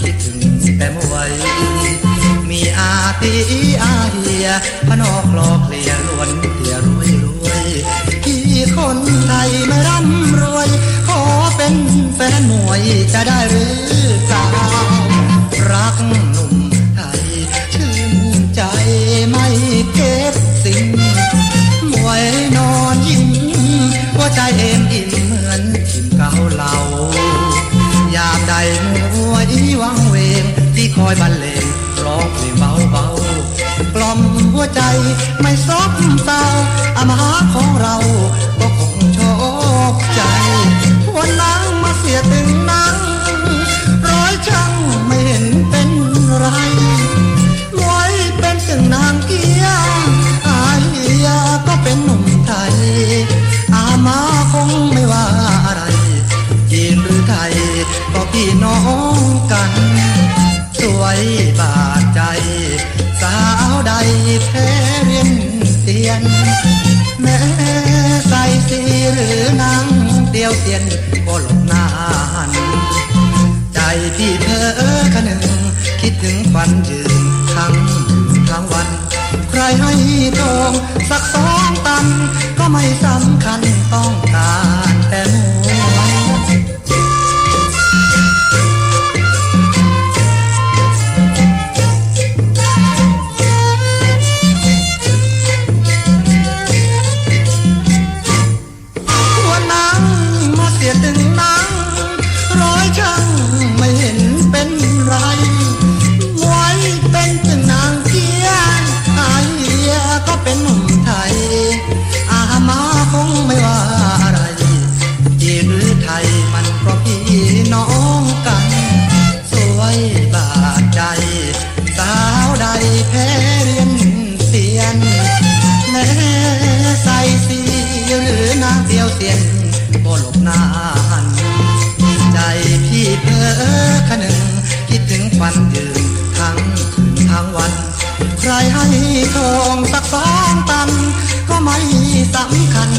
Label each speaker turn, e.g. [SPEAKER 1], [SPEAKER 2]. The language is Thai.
[SPEAKER 1] คิดถึงแต่เมื่อไหวมีอาตีอาเฮียพนอกลอกเลียล้วนเตียรวยรวยพี่คนไทยไม่ร่ำรวย ขอเป็นแฟนหน่วยจะได้หรือสาวรักหนุ่มไทยชื่นใจไม่เก็บสิ่งหวยนอนยิ้มว่าใจเอ็นอิ่มเหมือนทิมเก่าเหล่ายามใดมั นี้วังเวงที่คอยบันเลงร้องเพลงเบาเบากล่อมหัวใจไม่ซบเศร้าอามาของเรา ก็พี่น้องกัน สวยบาดใจ สาวใดแพ้เรียนเตียน แม้ใส่สีหรือนังเดียวเตียนก็หลบหน้าหัน ใจพี่เพ้อคะหนึ่ง คิดถึงฝันยืนทั้งทั้งวัน ใครให้โทร มันก็พี่น้องกัน สวยบาดใจ สาวใดแพ้เรียนเสียน แม้ใส่สีหรือนางเดียวเสียนก็หลบหน้าหัน ใจพี่เพ้อคะหนึ่งคิดถึงวันยืนทั้งคืนทั้งวัน ใครให้ทองสักสองตัน ก็ไม่สำคัญ